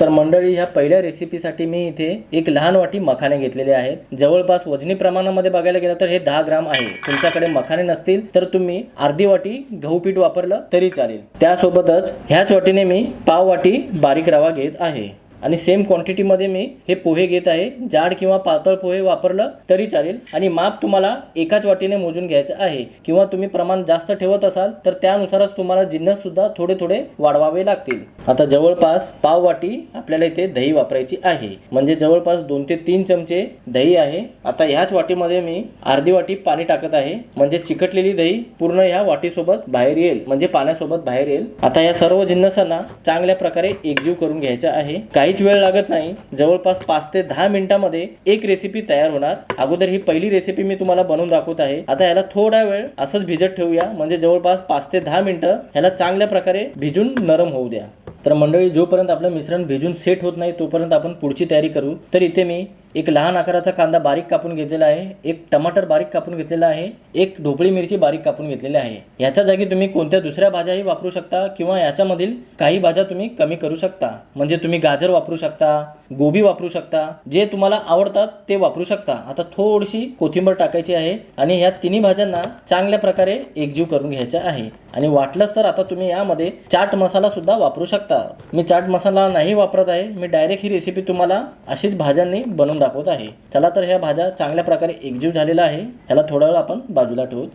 तर मंडळी ह्या पहिल्या रेसिपीसाठी मी इथे एक लहान वाटी मखाने घेतलेले आहेत. जवळपास वजनी प्रमाणामध्ये बघायला गेलं तर हे दहा ग्राम आहे. तुमच्याकडे मखाने नसतील तर तुम्ही अर्धी वाटी गहू पीठ वापरलं तरी चालेल. त्यासोबतच ह्याच वाटीने मी पाव वाटी बारीक रवा घेत आहे. आणि सेम क्वांटिटीमध्ये मी हे पोहे घेत आहे. जाड किंवा पातळ पोहे वापरलं तरी चालेल. आणि माप तुम्हाला एकाच वाटीने मोजून घ्यायचं आहे. किंवा तुम्ही प्रमाण जास्त ठेवत असाल तर त्यानुसारच तुम्हाला जिन्नस सुद्धा थोडे थोडे वाढवावे लागतील. आता जवळपास पाव वाटी आपल्याला इथे दही वापरायची आहे. म्हणजे जवळपास दोन ते तीन चमचे दही आहे. आता ह्याच वाटीमध्ये मी अर्धी वाटी पाणी टाकत आहे. म्हणजे चिकटलेली दही पूर्ण ह्या वाटीसोबत बाहेर येईल. म्हणजे पाण्यासोबत बाहेर येईल. आता या सर्व जिन्नसांना चांगल्या प्रकारे एकजीव करून घ्यायचा आहे. काहीच वेळ लागत नाही. जवळपास पाच ते दहा मिनिटांमध्ये एक रेसिपी तयार होणार. अगोदर ही पहिली रेसिपी मी तुम्हाला बनवून दाखवत आहे. आता याला थोडा वेळ असंच भिजत ठेवूया. म्हणजे जवळपास पाच ते दहा मिनिटं ह्याला चांगल्या प्रकारे भिजून नरम होऊ द्या. तर मंडळी जोपर्यंत आपलं मिश्रण भिजून सेट होत नाही तोपर्यंत आपण पुढची तयारी करू. तर इथे मी एक लहान आकाराचा कांदा बारीक कापून घेतलेला आहे एक टमाटर बारीक कापून घेतलेला आहे एक ढोबळी मिरची बारीक कापून घेतलेली आहे. याच्या जागी तुम्ही कोणत्या दुसऱ्या भाज्याही वापरू शकता किंवा याच्यामधील काही भाज्या तुम्ही कमी करू शकता. म्हणजे तुम्ही गाजर वापरू शकता गोबी वापरू शकता जे तुम्हाला आवडतात ते वापरू शकता. आता थोडीशी कोथिंबीर टाकायची आहे आणि ह्या तिन्ही भाज्यांना चांगल्या प्रकारे एकजीव करून घ्यायचा आहे. आणि वाटलंच तर आता तुम्ही यामध्ये चाट मसाला सुद्धा वापरू शकता. मी चाट मसाला नाही वापरत आहे मी डायरेक्ट ही रेसिपी तुम्हाला अशीच भाज्यांनी बनवून दाखवत आहे. चला तर ह्या भाज्या चांगल्या प्रकारे एकजीव झालेला आहे. ह्याला थोडा वेळ आपण बाजूला ठेवू.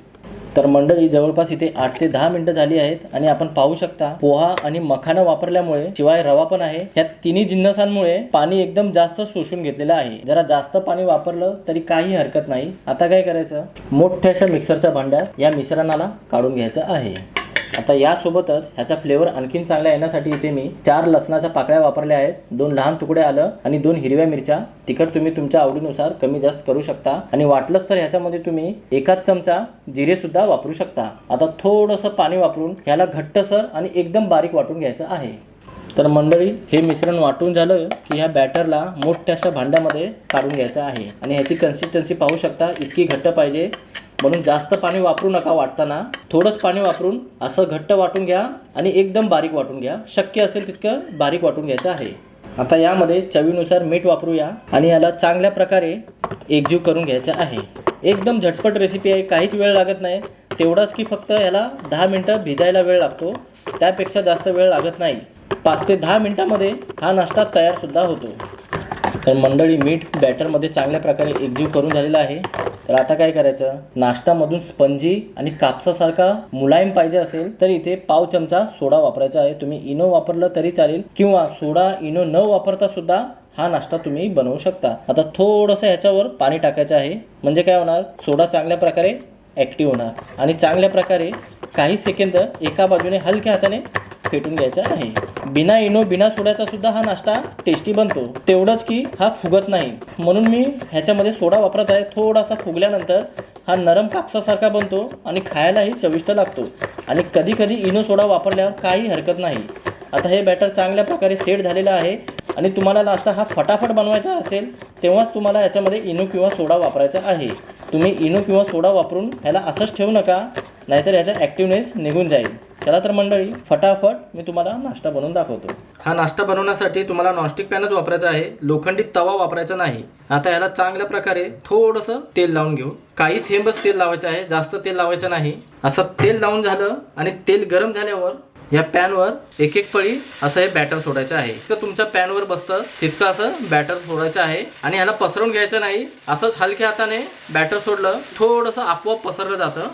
तर मंडळी जवळपास इथे आठ ते दहा मिनिटं झाली आहेत आणि आपण पाहू शकता पोहा आणि मखाना वापरल्यामुळे शिवाय रवा पण आहे. ह्या तिन्ही जिन्नसांमुळे पाणी एकदम जास्त शोषून घेतलेलं आहे. जरा जास्त पाणी वापरलं तरी काही हरकत नाही. आता काय करायचं? मोठ्याशा मिक्सरच्या भांड्यात या मिश्रणाला काढून घ्यायचं आहे. आता यासोबतच ह्याचा फ्लेवर आणखीन चांगला येण्यासाठी इथे मी चार लसणाच्या पाकळ्या वापरल्या आहेत. दोन लहान तुकडे आलं आणि दोन हिरव्या मिरच्या. तिखट तुम्ही तुमच्या आवडीनुसार कमी जास्त करू शकता. आणि वाटलंच तर ह्याच्यामध्ये तुम्ही एकाच चमचा जिरे सुद्धा वापरू शकता. आता थोडंसं पाणी वापरून ह्याला घट्टसर आणि एकदम बारीक वाटून घ्यायचं आहे. तर मंडळी हे मिश्रण वाटून झालं की ह्या बॅटरला मोठ्याशा भांड्यामध्ये काढून घ्यायचं आहे. आणि ह्याची कन्सिस्टन्सी पाहू शकता इतकी घट्ट पाहिजे. म्हणून जास्त पाणी वापरू नका वाटताना. थोडंच पाणी वापरून असं घट्ट वाटून घ्या आणि एकदम बारीक वाटून घ्या. शक्य असेल तितकं बारीक वाटून घ्यायचं आहे. आता यामध्ये चवीनुसार मीठ वापरूया आणि याला चांगल्या प्रकारे एकजीव करून घ्यायचं आहे. एकदम झटपट रेसिपी आहे काहीच वेळ लागत नाही. तेवढाच की फक्त याला दहा मिनटं भिजायला वेळ लागतो. त्यापेक्षा जास्त वेळ लागत नाही. पाच ते दहा मिनटामध्ये हा नाश्ता तयारसुद्धा होतो. तर मंडळी मीठ बॅटरमध्ये चांगल्या प्रकारे एकजीव करून झालेला आहे. तर आता काय करायचं? नाश्तामधून स्पंजी आणि कापसासारखा मुलायम पाहिजे असेल तर इथे पाव चमचा सोडा वापरायचा आहे. तुम्ही इनो वापरलं तरी चालेल. किंवा सोडा इनो न वापरता सुद्धा हा नाश्ता तुम्ही बनवू शकता. आता थोडंसं ह्याच्यावर पाणी टाकायचं आहे. म्हणजे काय होणार? सोडा चांगल्या प्रकारे ॲक्टिव्ह होणार. आणि चांगल्या प्रकारे काही सेकंद एका बाजूने हलक्या हाताने फेटून घ्यायचा आहे बिना इनो बिना सोड्याचा सुद्धा हा नाश्ता टेस्टी बनतो. तेवढंच की हा फुगत नाही. म्हणून मी ह्याच्यामध्ये सोडा वापरत आहे. थोडासा फुगल्यानंतर हा नरम कापसासारखा बनतो आणि खायलाही चविष्ट लागतो. आणि कधी कधी इनो सोडा वापरल्यावर काही हरकत नाही. आता हे बॅटर चांगल्या प्रकारे सेट झालेलं आहे आणि तुम्हाला नाश्ता हा फटाफट बनवायचा असेल तेव्हाच तुम्हाला याच्यामध्ये इनो किंवा सोडा वापरायचा आहे. तुम्ही इनो किंवा सोडा वापरून ह्याला असंच ठेवू नका नाहीतर याचा ॲक्टिवनेस निघून जाईल. चला तर मंडळी फटाफट मी तुम्हाला नाश्ता बनवून दाखवतो. हा नाश्ता बनवण्यासाठी तुम्हाला नॉनस्टिक पॅनच वापरायचा आहे लोखंडी तवा वापरायचा नाही. आता याला चांगल्या प्रकारे थोडंसं तेल लावून घेऊ. काही थेंबच तेल लावायचं आहे जास्त तेल लावायचं नाही. असं तेल लावून झालं आणि तेल गरम झाल्यावर या पॅनवर एक एक पळी असं हे बॅटर सोडायचं आहे. तर तुमच्या पॅनवर बसतं तितकं असं बॅटर सोडायचं आहे आणि ह्याला पसरवून घ्यायचं नाही. असंच हलक्या हाताने बॅटर सोडलं थोडंसं आपोआप पसरलं जातं.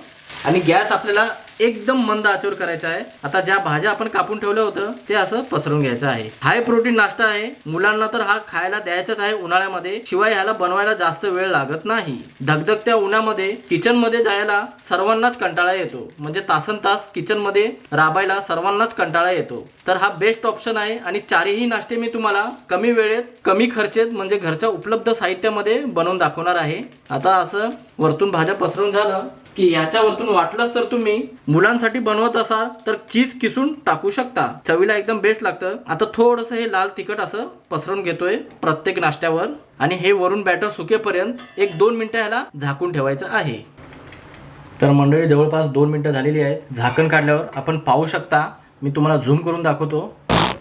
आणि गॅस आपल्याला एकदम मंद आचूर करायचा आहे. आता ज्या भाज्या आपण कापून ठेवलं होतं ते असं पसरून घ्यायचं आहे. हाय प्रोटीन नाश्ता आहे. मुलांना तर हा खायला द्यायचाच आहे उन्हाळ्यामध्ये. शिवाय ह्याला बनवायला जास्त वेळ लागत नाही. धगधगत्या उन्हामध्ये किचनमध्ये जायला सर्वांनाच कंटाळा येतो. म्हणजे तासन तास किचनमध्ये राबायला सर्वांनाच कंटाळा येतो. तर हा बेस्ट ऑप्शन आहे आणि चारही नाश्ते मी तुम्हाला कमी वेळेत कमी खर्चेत म्हणजे घरच्या उपलब्ध साहित्यामध्ये बनवून दाखवणार आहे. आता असं वरतून भाज्या पसरून झालं की याच्यावरतून वाटलंच तर तुम्ही मुलांसाठी बनवत असाल तर चीज किसून टाकू शकता. चवीला एकदम बेस्ट लागतं. आता थोडंसं हे लाल तिखट असं पसरून घेतोय प्रत्येक नाश्त्यावर. आणि हे वरून बॅटर सुकेपर्यंत एक दोन मिनिटं ह्याला झाकून ठेवायचं आहे. तर मंडळी जवळपास दोन मिनिटं झालेली आहेत. झाकण काढल्यावर आपण पाहू शकता. मी तुम्हाला झूम करून दाखवतो.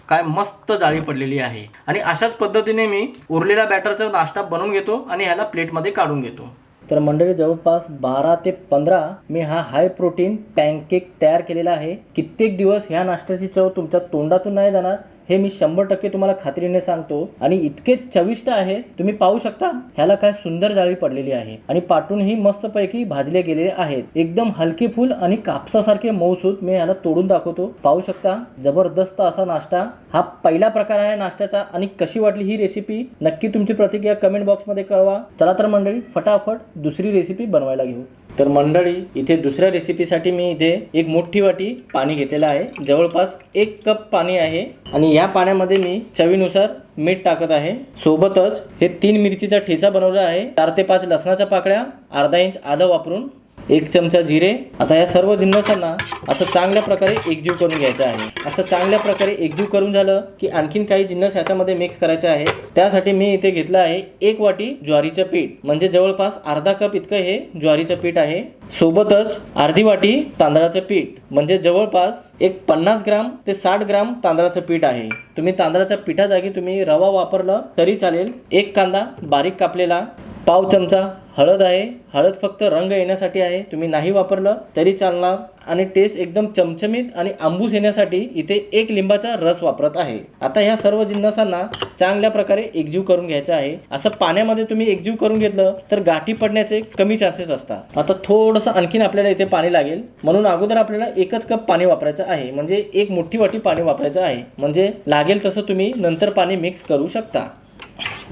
काय मस्त जाळी पडलेली आहे. आणि अशाच पद्धतीने मी उरलेल्या बॅटरचा नाश्ता बनवून घेतो आणि ह्याला प्लेटमध्ये काढून घेतो. तर मंडळी जवळपास बारा ते पंधरा मी हा हाय प्रोटीन पॅनकेक तयार केलेला आहे. कित्येक दिवस ह्या नाश्त्याची चव तुमच्या तोंडातून नाही जाणार. हे मी शंभर टक्के तुम्हाला खात्रीने सांगतो. आणि इतके चविष्ट आहे तुम्ही पाहू शकता. ह्याला काय सुंदर जाळी पडलेली आहे. आणि पाटूनही मस्तपैकी भाजले गेलेले आहेत. एकदम हलके फुल आणि कापसासारखे मऊसूत मी ह्याला तोडून दाखवतो. पाहू शकता जबरदस्त असा नाश्ता. हा पहिला प्रकार आहे नाश्त्याचा आणि कशी वाटली ही रेसिपी नक्की तुमची प्रतिक्रिया कमेंट बॉक्समध्ये कळवा. चला तर मंडळी फटाफट दुसरी रेसिपी बनवायला घेऊ. तर मंडळी इथे दुसऱ्या रेसिपीसाठी मी इथे एक मोठी वाटी पाणी घेतलेलं आहे. जवळपास एक कप पाणी आहे. आणि या पाण्यामध्ये मी चवीनुसार मीठ टाकत आहे. सोबतच हे तीन मिरचीचा ठेचा बनवला आहे. चार ते पाच लसणाच्या पाकळ्या अर्धा इंच आलं वापरून एक चमचा जिरे. आता या सर्व जिन्नसांना असं चांगल्या प्रकारे एकजीव करून घ्यायचं आहे. असं चांगल्या प्रकारे एकजीव करून झालं की आणखीन काही जिन्नस ह्याच्यामध्ये मिक्स करायचे आहे. त्यासाठी मी इथे घेतलं आहे एक वाटी ज्वारीचं पीठ. म्हणजे जवळपास अर्धा कप इतकं हे ज्वारीचं पीठ आहे. सोबतच अर्धी वाटी तांदळाचं पीठ. म्हणजे जवळपास एक पन्नास ग्राम ते साठ ग्राम तांदळाचं पीठ आहे. तुम्ही तांदळाच्या पिठाजागी तुम्ही रवा वापरलं तरी चालेल. एक कांदा बारीक कापलेला. पाव चमचा हळद आहे. हळद फक्त रंग येण्यासाठी आहे. तुम्ही नाही वापरलं तरी चालणार. आणि टेस्ट एकदम चमचमीत आणि आंबूस येण्यासाठी इथे एक लिंबाचा रस वापरत आहे. आता ह्या सर्व जिन्नसांना चांगल्या प्रकारे एकजीव करून घ्यायचं आहे. असं पाण्यामध्ये तुम्ही एकजीव करून घेतलं तर गाठी पडण्याचे कमी चान्सेस असतात. आता थोडंसं आणखीन आपल्याला इथे पाणी लागेल. म्हणून अगोदर आपल्याला एकच कप पाणी वापरायचं आहे. म्हणजे एक मोठी वाटी पाणी वापरायचं आहे. म्हणजे लागेल तसं तुम्ही नंतर पाणी मिक्स करू शकता.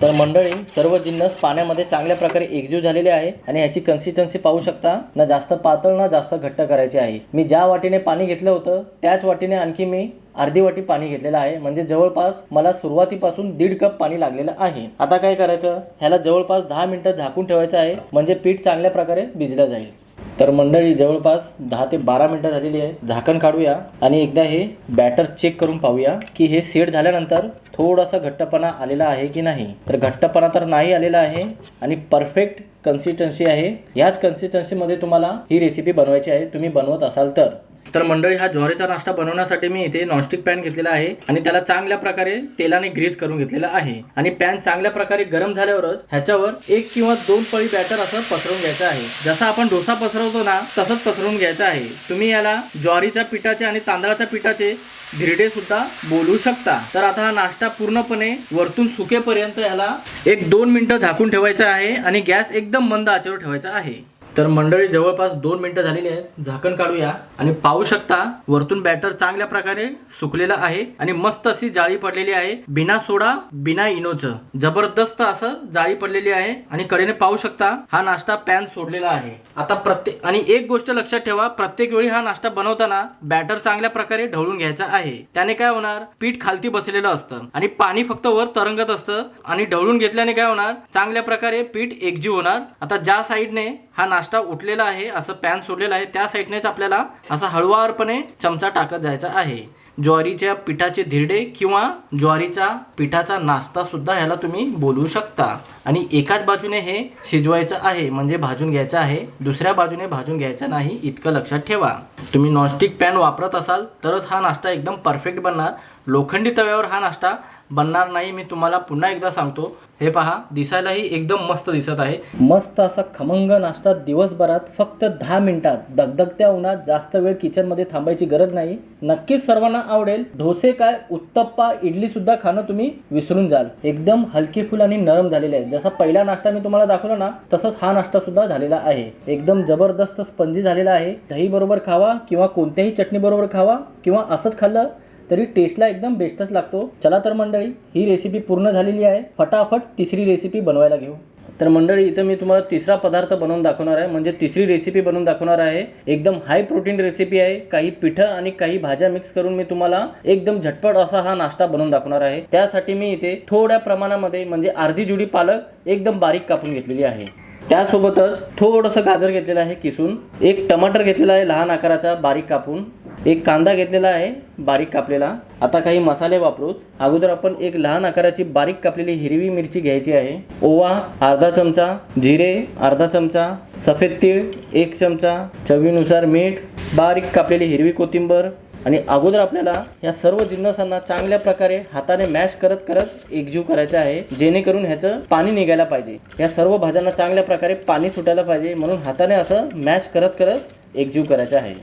तर मंडळी सर्व जिन्नस पाण्यामध्ये चांगल्या प्रकारे एकजीव झालेले आहे आणि ह्याची कन्सिस्टन्सी पाहू शकता. ना जास्त पातळ ना जास्त घट्ट करायची आहे. मी ज्या वाटीने पाणी घेतलं होतं त्याच वाटीने आणखी मी अर्धी वाटी पाणी घेतलेलं आहे. म्हणजे जवळपास मला सुरुवातीपासून दीड कप पाणी लागलेलं आहे. आता काय करायचं? ह्याला जवळपास दहा मिनिटं झाकून ठेवायचं आहे. म्हणजे पीठ चांगल्या प्रकारे भिजलं जाईल. तर मंडळी जवळपास दहा ते बारा मिनटं झालेली आहे. झाकण काढूया आणि एकदा हे बॅटर चेक करून पाहूया की हे सेट झाल्यानंतर थोडासा घट्टपणा आलेला आहे की नाही. तर घट्टपणा तर नाही आलेला आहे आणि परफेक्ट कन्सिस्टन्सी आहे. ह्याच कन्सिस्टन्सीमध्ये तुम्हाला ही रेसिपी बनवायची आहे. तुम्ही बनवत असाल तर. तर मंडळी हा ज्वारीचा नाश्ता बनवण्यासाठी मी इथे नॉनस्टिक पॅन घेतलेला आहे आणि त्याला चांगल्या प्रकारे तेलाने ग्रीस करून घेतलेला आहे. आणि पॅन चांगल्या प्रकारे गरम झाल्यावरच ह्याच्यावर एक किंवा दोन पळी बॅटर असं पसरवून घ्यायचं आहे. जसा आपण डोसा पसरवतो ना तसंच पसरवून घ्यायचं आहे. तुम्ही याला ज्वारीच्या पिठाचे आणि तांदळाच्या पिठाचे धिरडे सुद्धा बोलू शकता. तर आता हा नाश्ता पूर्णपणे वरतून सुकेपर्यंत याला एक दोन मिनिटं झाकून ठेवायचं आहे आणि गॅस एकदम मंद आचेवर ठेवायचा आहे. तर मंडळी जवळपास दोन मिनिटं झालेली आहेत. झाकण काढूया. आणि पाहू शकता वरतून बॅटर चांगल्या प्रकारे सुकलेलं आहे आणि मस्त अशी जाळी पडलेली आहे. बिना सोडा बिना इनोचं. जबरदस्त असं जाळी पडलेली आहे. आणि कडेने पाहू शकता हा नाश्ता पॅन सोडलेला आहे. आता प्रत्येक आणि एक गोष्ट लक्षात ठेवा प्रत्येक वेळी हा नाश्ता बनवताना बॅटर चांगल्या प्रकारे ढवळून घ्यायचा आहे. त्याने काय होणार? पीठ खालती बसलेलं असतं. आणि पाणी फक्त वर तरंगत असतं. आणि ढवळून घेतल्याने काय होणार? चांगल्या प्रकारे पीठ एकजीव होणार. आता ज्या साईडने हा नाश्ता नाश्ता उठलेला आहे असं पॅन सोडलेलं आहे. त्या साईडनेच आपल्याला असा हळुवारपणे चमचा टाकत जायचा आहे. ज्वारीच्या पिठाचे धिरडे किंवा ज्वारीचा पिठाचा नाश्ता सुद्धा ह्याला तुम्ही बोलू शकता. आणि एकाच बाजूने हे शिजवायचं आहे म्हणजे भाजून घ्यायचं आहे. दुसऱ्या बाजूने भाजून घ्यायचं नाही इतकं लक्षात ठेवा. तुम्ही नॉनस्टिक पॅन वापरत असाल तरच हा नाश्ता एकदम परफेक्ट बनणार. लोखंडी तव्यावर हा नाश्ता बनणार नाही मी तुम्हाला पुन्हा एकदा सांगतो. हे पहा दिसायलाही एकदम मस्त दिसत आहे. मस्त असा खमंग नाश्ता दिवसभरात फक्त दहा मिनिटात. दगदगत्या उन्हात जास्त वेळ किचनमध्ये थांबायची गरज नाही. नक्कीच सर्वांना आवडेल. डोसे काय उत्तप्पा इडली सुद्धा खाणं तुम्ही विसरून जाल. एकदम हलकी फुल आणि नरम झालेले आहे जसा पहिला नाश्ता मी तुम्हाला दाखवला ना तसंच हा नाश्ता सुद्धा झालेला आहे. एकदम जबरदस्त स्पंजी झालेला आहे. दही बरोबर खावा किंवा कोणत्याही चटणी बरोबर खावा किंवा असंच खाल्लं तरी टेस्टला एकदम बेस्टच लागतो. चला तर मंडळी ही रेसिपी पूर्ण झालेली आहे. फटाफट तिसरी रेसिपी बनवायला घेऊ. तर मंडळी इथं मी तुम्हाला तिसरा पदार्थ बनवून दाखवणार आहे. म्हणजे तिसरी रेसिपी बनवून दाखवणार आहे. एकदम हाय प्रोटीन रेसिपी आहे. काही पिठं आणि काही भाज्या मिक्स करून मी तुम्हाला एकदम झटपट असा हा नाश्ता बनवून दाखवणार आहे. त्यासाठी मी इथे थोड्या प्रमाणामध्ये म्हणजे अर्धी जुडी पालक एकदम बारीक कापून घेतलेली आहे. त्यासोबतच थोडंसं गाजर घेतलेलं आहे किसून. एक टमाटर घेतलेला आहे लहान आकाराचा बारीक कापून. एक कांदा घेतलेला आहे बारीक कापलेला. आता काही मसाले वापरूत. अगोदर आपण एक लहान आकाराची बारीक कापलेली हिरवी मिरची घ्यायची आहे. ओवा अर्धा चमचा. जिरे अर्धा चमचा. सफेद तीळ एक चमचा. चवीनुसार मीठ. बारीक कापलेली हिरवी कोथिंबर. आणि अगोदर आपल्याला या सर्व जिन्नसांना चांगल्या प्रकारे हाताने मॅश करत करत एकजीव करायचं आहे. जेणेकरून ह्याचं पाणी निघायला पाहिजे. या सर्व भाज्यांना चांगल्या प्रकारे पाणी सुटायला पाहिजे. म्हणून हाताने असं मॅश करत करत एकजीव करायचा आहे.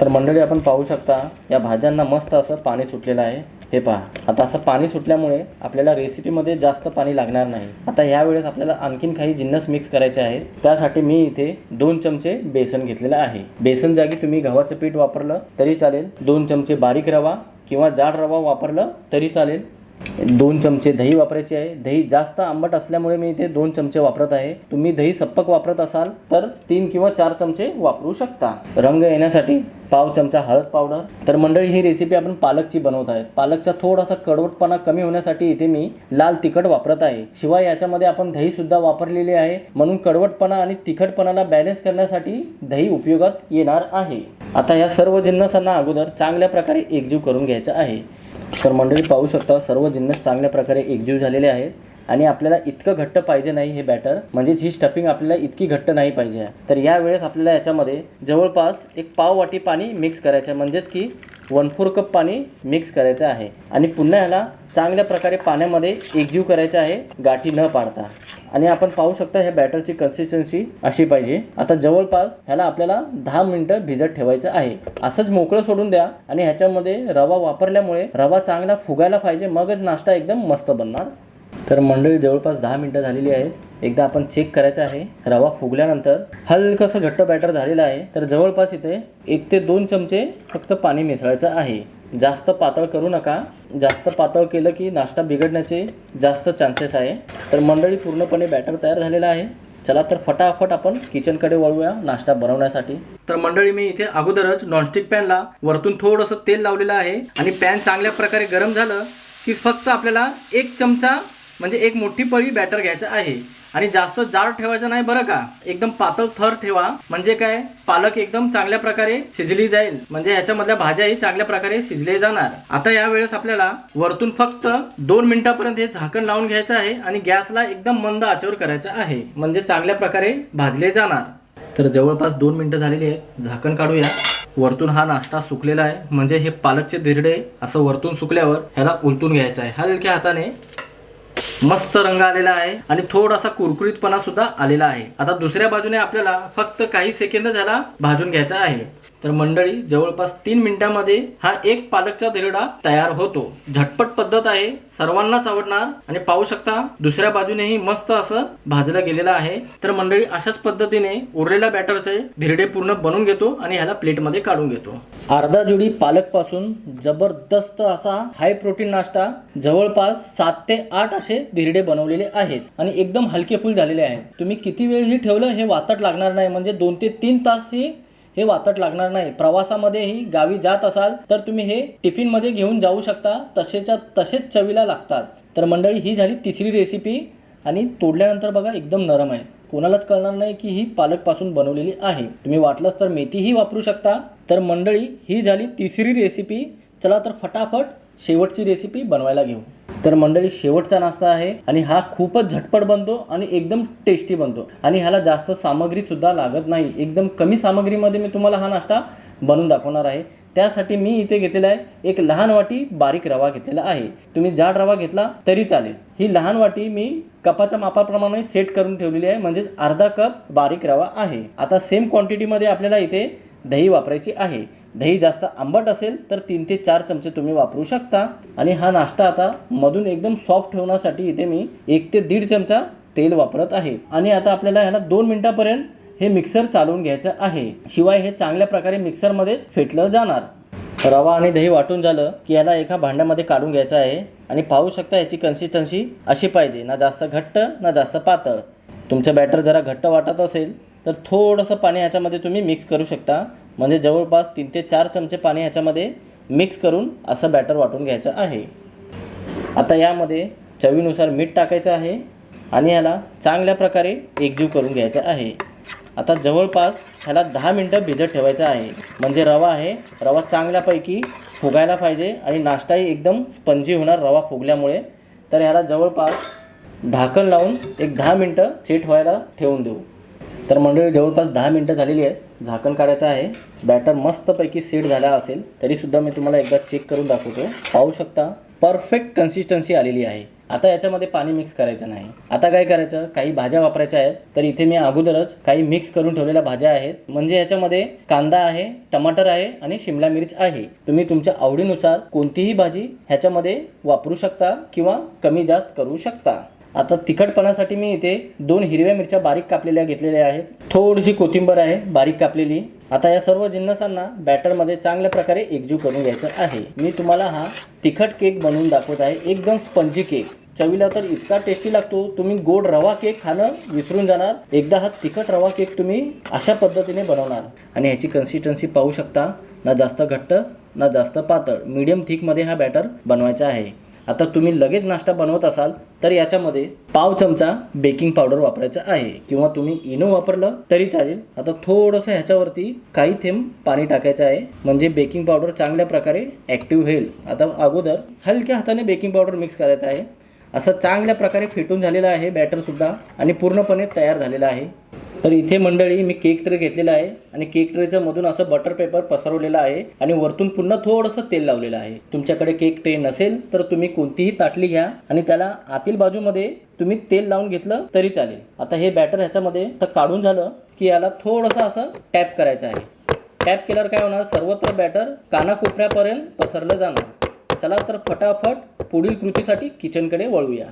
तर मंडळी आपण पाहू शकता या भाज्यांना मस्त असं पाणी सुटलेलं आहे. हे पहा आता असं पाणी सुटल्यामुळे आपल्याला रेसिपीमध्ये जास्त पाणी लागणार नाही. आता यावेळेस आपल्याला आणखीन काही जिन्नस मिक्स करायचे आहे त्यासाठी मी इथे दोन चमचे बेसन घेतलेलं आहे. बेसन जागी तुम्ही गव्हाचं पीठ वापरलं तरी चालेल. दोन चमचे बारीक रवा किंवा जाड रवा वापरलं तरी चालेल. दोन चमचे दही वापरायचे आहे. दही जास्त आंबट असल्यामुळे मी इथे दोन चमचे वापरत आहे. तुम्ही दही सप्पक वापरत असाल तर तीन किंवा चार चमचे वापरू शकता. रंग येण्यासाठी पाव चमचा हळद पावडर. तर मंडळी ही रेसिपी आपण पालकची बनवत आहे. पालकचा थोडासा कडवटपणा कमी होण्यासाठी इथे मी लाल तिखट वापरत आहे. शिवाय याच्यामध्ये आपण दही सुद्धा वापरलेले आहे. म्हणून कडवटपणा आणि तिखटपणाला बॅलन्स करण्यासाठी दही उपयोगात येणार आहे. आता या सर्व जिन्नसांना अगोदर चांगल्या प्रकारे एकजीव करून घ्यायचं आहे. तर मंडळी पाहू शकता सर्व जिन्नस चांगल्या प्रकारे एकजीव झालेले आहेत. आणि आपल्याला इतकं घट्ट पाहिजे नाही हे बॅटर म्हणजेच ही स्टफिंग आपल्याला इतकी घट्ट नाही पाहिजे. तर यावेळेस आपल्याला याच्यामध्ये जवळपास एक पाव वाटी पाणी मिक्स करायचं आहे. म्हणजेच की वन फोर कप पाणी मिक्स करायचं आहे. आणि पुन्हा ह्याला चांगल्या प्रकारे पाण्यामध्ये एकजीव करायचं आहे. गाठी न पाडता. आणि आपण पाहू शकता ह्या बॅटरची कन्सिस्टन्सी अशी पाहिजे. आता जवळपास ह्याला आपल्याला दहा मिनटं भिजत ठेवायचं आहे. असंच मोकळं सोडून द्या. आणि ह्याच्यामध्ये रवा वापरल्यामुळे रवा चांगला फुगायला पाहिजे. मगच नाश्ता एकदम मस्त बनणार. तर मंडळी जवळपास दहा मिनटं झालेली आहेत. एकदा आपण चेक करायचं आहे. रवा फुगल्यानंतर हलकंसं घट्ट बॅटर झालेलं आहे. तर जवळपास इथे एक ते दोन चमचे फक्त पाणी मिसळायचं आहे. जास्त पातळ करू नका. जास्त पातळ केलं की नाश्ता बिघडण्याचे जास्त चान्सेस आहे. तर मंडळी पूर्णपणे बॅटर तयार झालेलं आहे. चला तर फटाफट आपण किचनकडे वळूया नाश्ता बनवण्यासाठी. तर मंडळी मी इथे अगोदरच नॉनस्टिक पॅनला वरतून थोडंसं तेल लावलेलं आहे. आणि पॅन चांगल्या प्रकारे गरम झालं की फक्त आपल्याला एक चमचा म्हणजे एक मोठी पळी बॅटर घ्यायचं आहे. आणि जास्त जाड ठेवायचं नाही बरं का? एकदम पातळ थर ठेवा. म्हणजे काय? पालक एकदम चांगल्या प्रकारे शिजली जाईल. म्हणजे ह्याच्यामधल्या भाज्याही चांगल्या प्रकारे शिजले जाणार. आता या वेळेस आपल्याला वरतून फक्त दोन मिनिटापर्यंत हे झाकण लावून घ्यायचं आहे आणि गॅसला एकदम मंद आचेवर करायचं आहे. म्हणजे चांगल्या प्रकारे भाजले जाणार. तर जवळपास दोन मिनिटं झालेली आहेत. झाकण काढूया. वरतून हा नाश्ता सुकलेला आहे. म्हणजे हे पालकचे धिरडे असं वरतून सुकल्यावर ह्याला उलटून घ्यायचं आहे. हलक्या हाताने मस्त रंग आलेला आहे आणि थोडासा कुरकुरीतपणा सुद्धा आलेला आहे. आता दुसऱ्या बाजूने आपल्याला फक्त काही सेकंद त्याला भाजून घ्यायचा आहे. तर मंडळी जवळपास तीन मिनिटांमध्ये हा एक पालकचा धिरडा तयार होतो. झटपट पद्धत आहे सर्वांनाच आवडणार आणि पाहू शकता दुसऱ्या बाजूनेही मस्त असं भाजलं गेलेलं आहे. तर मंडळी अशाच पद्धतीने उरलेल्या बॅटरचे धिरडे पूर्ण बनवून घेतो आणि ह्याला प्लेटमध्ये काढून घेतो. अर्धा जुडी पालकपासून जबरदस्त असा हाय प्रोटीन नाश्ता जवळपास सात ते आठ असे धिरडे बनवलेले आहेत आणि एकदम हलके फुल झालेले आहेत तुम्ही किती वेळ हे ठेवलं हे वातट लागणार नाही. म्हणजे दोन ते तीन तास ही हे वातट लागणार नाही. प्रवासामध्येही गावी जात असाल तर तुम्ही हे टिफिनमध्ये घेऊन जाऊ शकता. तसेच्या तसेच चवीला लागतात. तर मंडळी ही झाली तिसरी रेसिपी आणि तोडल्यानंतर बघा एकदम नरम आहे. कोणालाच कळणार नाही की ही पालकपासून बनवलेली आहे. तुम्ही वाटलंच तर मेथीही वापरू शकता. तर मंडळी ही झाली तिसरी रेसिपी चला तर फटाफट शेवटची रेसिपी बनवायला घेऊ. तर मंडळी शेवटचा नाश्ता आहे आणि हा खूपच झटपट बनतो आणि एकदम टेस्टी बनतो. आणि ह्याला जास्त सामग्रीसुद्धा लागत नाही. एकदम कमी सामग्रीमध्ये मी तुम्हाला हा नाश्ता बनवून दाखवणार आहे. त्यासाठी मी इथे घेतलेला आहे एक लहान वाटी बारीक रवा घेतलेला आहे. तुम्ही जाड रवा घेतला तरी चालेल. ही लहान वाटी मी कपाच्या मापाप्रमाणे सेट करून ठेवलेली आहे. म्हणजेच अर्धा कप बारीक रवा आहे. आता सेम क्वांटिटीमध्ये आपल्याला इथे दही वापरायची आहे. दही जास्त आंबट असेल तर तीन ते चार चमचे तुम्ही वापरू शकता. आणि हा नाश्ता आता मधून एकदम सॉफ्ट ठेवण्यासाठी इथे मी एक ते दीड चमचा तेल वापरत आहे. आणि आता आपल्याला ह्याला दोन मिनिटापर्यंत हे मिक्सर चालवून घ्यायचं आहे. शिवाय हे चांगल्या प्रकारे मिक्सरमध्येच फेटलं जाणार. रवा आणि दही वाटून झालं की याला एका भांड्यामध्ये काढून घ्यायचं आहे. आणि पाहू शकता याची कन्सिस्टन्सी अशी पाहिजे ना जास्त घट्ट ना जास्त पातळ. तुमचं बॅटर जरा घट्ट वाटत असेल तर थोडंसं पाणी ह्याच्यामध्ये तुम्ही मिक्स करू शकता. म्हणजे जवळपास तीन ते चार चमचे पाणी ह्याच्यामध्ये मिक्स करून असं बॅटर वाटून घ्यायचं आहे. आता यामध्ये चवीनुसार मीठ टाकायचं आहे आणि ह्याला चांगल्या प्रकारे एकजीव करून घ्यायचं आहे. आता जवळपास ह्याला दहा मिनटं भिजत ठेवायचं आहे. म्हणजे रवा आहे रवा चांगल्यापैकी फुगायला पाहिजे आणि नाश्ताही एकदम स्पंजी होणार रवा फुगल्यामुळे. तर ह्याला जवळपास ढाकण लावून एक दहा मिनटं सेट व्हायला ठेवून देऊ. तर मंडळी जवळपास दहा मिनटं झालेली आहेत. झाकण काढायचं आहे. बॅटर मस्तपैकी सेट झाला असेल तरीसुद्धा मी तुम्हाला एकदा चेक करून दाखवतो. पाहू शकता परफेक्ट कन्सिस्टन्सी आलेली आहे. आता याच्यामध्ये पाणी मिक्स करायचं नाही. आता काय करायचं? काही भाज्या वापरायच्या आहेत तर इथे मी अगोदरच काही मिक्स करून ठेवलेल्या भाज्या आहेत. म्हणजे याच्यामध्ये कांदा आहे टमाटर आहे आणि शिमला मिरच आहे. तुम्ही तुमच्या आवडीनुसार कोणतीही भाजी ह्याच्यामध्ये वापरू शकता किंवा कमी जास्त करू शकता. आता तिखटपणासाठी मी इथे दोन हिरव्या मिरच्या बारीक कापलेल्या घेतलेल्या आहेत. थोडीशी कोथिंबर आहे बारीक कापलेली. आता या सर्व जिन्नसांना बॅटरमध्ये चांगल्या प्रकारे एकजीव करून घ्यायचं आहे. मी तुम्हाला हा तिखट केक बनवून दाखवत आहे. एकदम स्पंजी केक. चवीला तर इतका टेस्टी लागतो. तुम्ही गोड रवा केक खाणं विसरून जाणार. एकदा हा तिखट रवा केक तुम्ही अशा पद्धतीने बनवणार. आणि ह्याची कन्सिस्टन्सी पाहू शकता. ना जास्त घट्ट ना जास्त पातळ. मीडियम थिकमध्ये हा बॅटर बनवायचा आहे. आता तुम्ही लगेच नाश्ता बनवत असाल तर याच्यामध्ये पाव चमचा बेकिंग पावडर वापरायचा आहे. किंवा तुम्ही इनो वापरलं तरी चालेल. आता थोडंसं ह्याच्यावरती काही थेंब पाणी टाकायचं आहे. म्हणजे बेकिंग पावडर चांगल्या प्रकारे ॲक्टिव्ह होईल. आता अगोदर हलक्या हाताने बेकिंग पावडर मिक्स करायचं आहे. असं चांगल्या प्रकारे फेटून झालेलं आहे बॅटरसुद्धा. आणि पूर्णपणे तयार झालेलं आहे. तर इथे मंडळी मी केक ट्रे घेतलेला आहे आणि केक ट्रेच्या मधून असं बटर पेपर पसरवलेला आहे आणि वरतून पुन्हा थोडंसं तेल लावलेलं आहे. तुमच्याकडे केक ट्रे नसेल तर तुम्ही कोणतीही ताटली घ्या आणि त्याला आतील बाजूमध्ये तुम्ही तेल लावून घेतलं तरी चालेल. आता हे बॅटर ह्याच्यामध्ये काढून झालं की याला थोडंसं असं टॅप करायचं आहे. टॅप केल्यावर काय होणार? सर्वत्र बॅटर कानाकोपऱ्यापर्यंत पसरलं जाणार. चला तर फटाफट पुढील कृतीसाठी किचनकडे वळूया.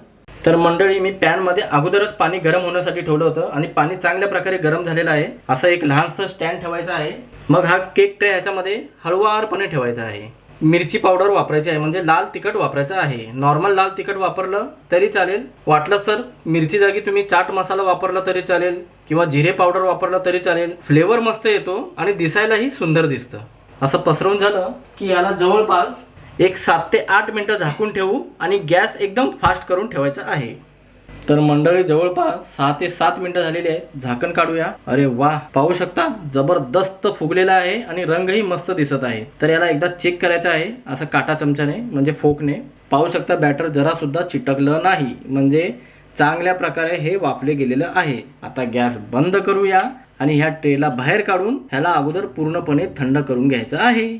तर मंडळी मी पॅनमध्ये अगोदरच पाणी गरम होण्यासाठी ठेवलं होतं आणि पाणी चांगल्या प्रकारे गरम झालेलं आहे. असं एक लहानसं स्टँड ठेवायचं आहे. मग हा केक ट्रे ह्याच्यामध्ये हळुवारपणे ठेवायचा आहे. मिरची पावडर वापरायची आहे म्हणजे लाल तिखट वापरायचं आहे. नॉर्मल लाल तिखट वापरलं तरी चालेल. वाटलंच तर मिरची जागी तुम्ही चाट मसाला वापरला तरी चालेल किंवा जिरे पावडर वापरला तरी चालेल. फ्लेवर मस्त येतो आणि दिसायलाही सुंदर दिसतं. असं पसरवून झालं की याला जवळपास एक सात ते आठ मिनटं झाकून ठेवू आणि गॅस एकदम फास्ट करून ठेवायचा आहे. तर मंडळी जवळपास सहा ते सात मिनटं झालेली आहे. झाकण काढूया. अरे वा पाहू शकता जबरदस्त फुगलेला आहे आणि रंगही मस्त दिसत आहे. तर याला एकदा चेक करायचा आहे असं काटा चमच्याने म्हणजे फोकने पाहू शकता बॅटर जरा सुद्धा चिटकलं नाही. म्हणजे चांगल्या प्रकारे हे वापले गेलेलं आहे. आता गॅस बंद करूया आणि ह्या ट्रेला बाहेर काढून ह्याला अगोदर पूर्णपणे थंड करून घ्यायचं आहे.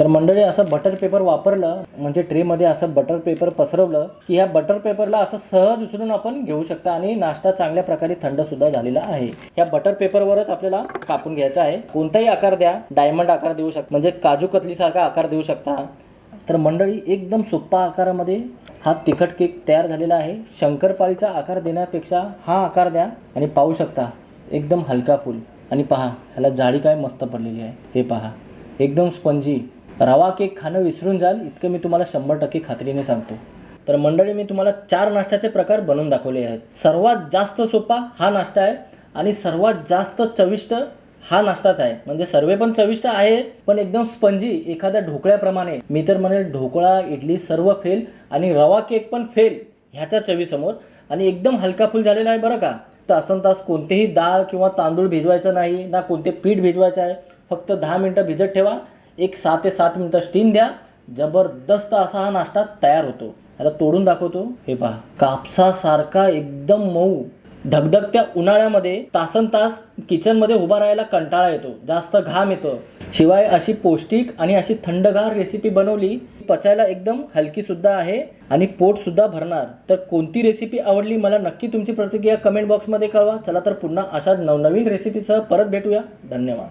तर मंडळी असं बटर पेपर वापरलं म्हणजे ट्रेमध्ये असं बटर पेपर पसरवलं की ह्या बटर पेपरला असं सहज उचलून आपण घेऊ शकता आणि नाश्ता चांगल्या प्रकारे थंड सुद्धा झालेला आहे. ह्या बटर पेपरवरच आपल्याला कापून घ्यायचा आहे. कोणताही आकार द्या डायमंड आकार देऊ शकता म्हणजे काजू कतलीसारखा आकार देऊ शकता. तर मंडळी एकदम सोप्पा आकारामध्ये हा तिखट केक तयार झालेला आहे. शंकरपाळीचा आकार देण्यापेक्षा हा आकार द्या आणि पाहू शकता एकदम हलका फुल. आणि पहा ह्याला जाळी काय मस्त पडलेली आहे. हे पहा एकदम स्पंजी रवा केक खाणं विसरून जाल इतकं मी तुम्हाला शंभर टक्के खात्रीने सांगतो. तर मंडळी मी तुम्हाला चार नाश्त्याचे प्रकार बनवून दाखवले आहेत. सर्वात जास्त सोपा हा नाश्ता आहे आणि सर्वात जास्त चविष्ट हा नाश्ताच आहे. म्हणजे सर्व पण चविष्ट आहेत पण एकदम स्पंजी एखाद्या ढोकळ्याप्रमाणे. मी तर म्हणेल ढोकळा इडली सर्व फेल आणि रवा केक पण फेल ह्याच्या चवीसमोर. आणि एकदम हलका फुल झालेला आहे बरं का. तासन तास कोणतेही डाळ किंवा तांदूळ भिजवायचं नाही ना कोणते पीठ भिजवायचं आहे. फक्त दहा मिनटं भिजत ठेवा. एक सहा ते सात मिनटं स्टीम द्या. जबरदस्त असा हा नाश्ता तयार होतो. याला तोडून दाखवतो. हे पहा. कापसासारखा एकदम मऊ. धगधगत्या उन्हाळ्यामध्ये तासन तास किचनमध्ये उभा राहायला कंटाळा येतो. जास्त घाम येतो. शिवाय अशी पौष्टिक आणि अशी थंडगार रेसिपी बनवली पचायला एकदम हलकी सुद्धा आहे आणि पोट सुद्धा भरणार. तर कोणती रेसिपी आवडली मला नक्की तुमची प्रतिक्रिया कमेंट बॉक्समध्ये कळवा. चला तर पुन्हा अशाच नवनवीन रेसिपीसह परत भेटूया. धन्यवाद.